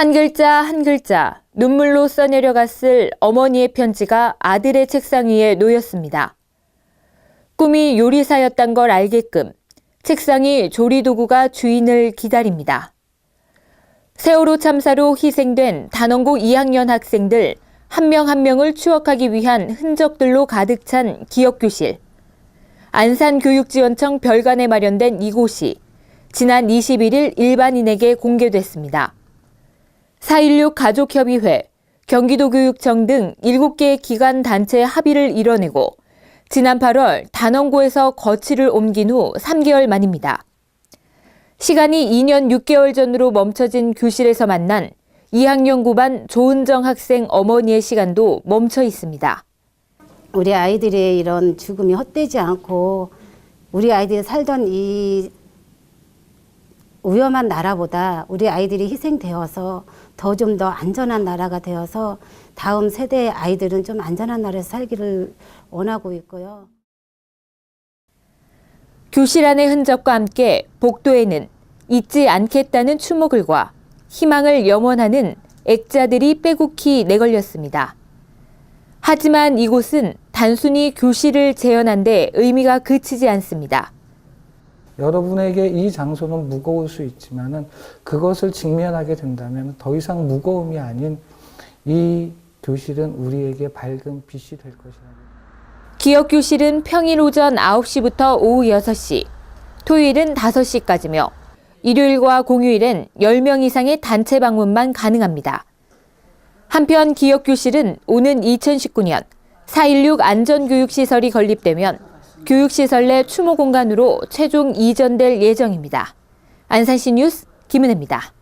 한 글자 한 글자 눈물로 써내려갔을 어머니의 편지가 아들의 책상 위에 놓였습니다. 꿈이 요리사였단 걸 알게끔 책상이 조리도구가 주인을 기다립니다. 세월호 참사로 희생된 단원고 2학년 학생들 한명한 명을 추억하기 위한 흔적들로 가득 찬 기억교실. 안산교육지원청 별관에 마련된 이곳이 지난 21일 일반인에게 공개됐습니다. 4.16 가족협의회, 경기도교육청 등 7개의 기관 단체 합의를 이뤄내고 지난 8월 단원고에서 거치를 옮긴 후 3개월 만입니다. 시간이 2년 6개월 전으로 멈춰진 교실에서 만난 2학년 9반 조은정 학생 어머니의 시간도 멈춰 있습니다. 우리 아이들의 이런 죽음이 헛되지 않고 우리 아이들이 살던 이 위험한 나라보다 우리 아이들이 희생되어서 더좀더 안전한 나라가 되어서 다음 세대의 아이들은 좀 안전한 나라에서 살기를 원하고 있고요. 교실 안의 흔적과 함께 복도에는 잊지 않겠다는 추모글과 희망을 염원하는 액자들이 빼곡히 내걸렸습니다. 하지만 이곳은 단순히 교실을 재현한 데 의미가 그치지 않습니다. 여러분에게 이 장소는 무거울 수 있지만은 그것을 직면하게 된다면 더 이상 무거움이 아닌 이 교실은 우리에게 밝은 빛이 될 것이라고. 기억 교실은 평일 오전 9시부터 오후 6시, 토요일은 5시까지며 일요일과 공휴일엔 10명 이상의 단체 방문만 가능합니다. 한편 기억 교실은 오는 2019년 4.16 안전교육시설이 건립되면 교육시설 내 추모 공간으로 최종 이전될 예정입니다. 안산시 뉴스 김은혜입니다.